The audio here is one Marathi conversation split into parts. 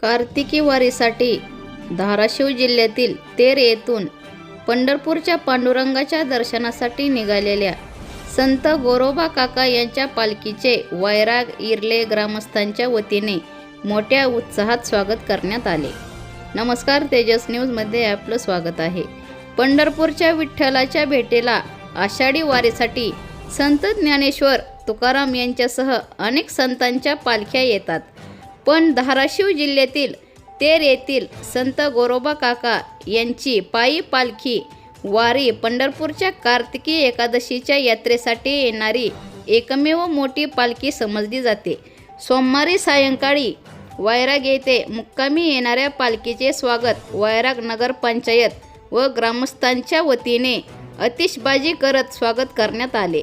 कार्तिकी वारीसाठी धाराशिव जिल्ह्यातील तेर येथून पंढरपूरच्या पांडुरंगाच्या दर्शनासाठी निघालेल्या संत गोरोबा काका यांच्या पालखीचे वैराग इर्ले ग्रामस्थांच्या वतीने मोठ्या उत्साहात स्वागत करण्यात आले. नमस्कार तेजस न्यूजमध्ये आपलं स्वागत आहे. पंढरपूरच्या विठ्ठलाच्या भेटीला आषाढी वारीसाठी संत ज्ञानेश्वर तुकाराम यांच्यासह अनेक संतांच्या पालख्या येतात. पण धाराशिव जिल्ह्यातील तेर येथील संत गोरोबा काका यांची पायी पालखी वारी पंढरपूरच्या कार्तिकी एकादशीच्या यात्रेसाठी येणारी एकमेव मोठी पालखी समजली जाते. सोमवारी सायंकाळी वैराग येथे मुक्कामी येणाऱ्या पालखीचे स्वागत वैराग नगरपंचायत व ग्रामस्थांच्या वतीने अतिशबाजी करत स्वागत करण्यात आले.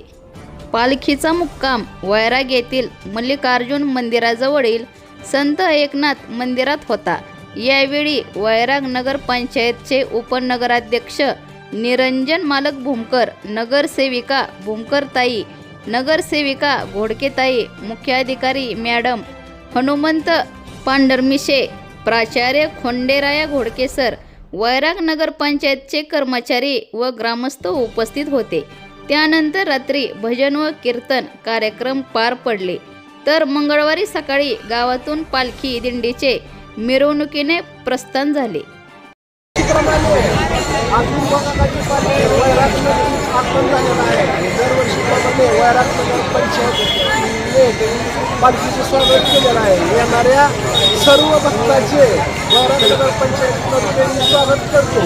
पालखीचा मुक्काम वैराग येथील मल्लिकार्जुन मंदिराजवळील संत एकनाथ मंदिरात होता. यावेळी वैराग नगर पंचायतचे उपनगराध्यक्ष निरंजन मालक भूमकर नगरसेविका भूमकरताई नगरसेविका घोडकेताई मुख्याधिकारी मॅडम हनुमंत पांढरमिशे प्राचार्य खोंडेराया घोडकेसर वैराग नगर पंचायतचे कर्मचारी व ग्रामस्थ उपस्थित होते. त्यानंतर रात्री भजन व कीर्तन कार्यक्रम पार पडले. तर मंगळवारी सकाळी गावातून पालखी दिंडीचे मिरवणुकीने प्रस्थान झाले. पालखीचे स्वागत केलेलं आहे. येणाऱ्या सर्व भक्ताचे वैरागनगर पंचायत स्वागत करतो.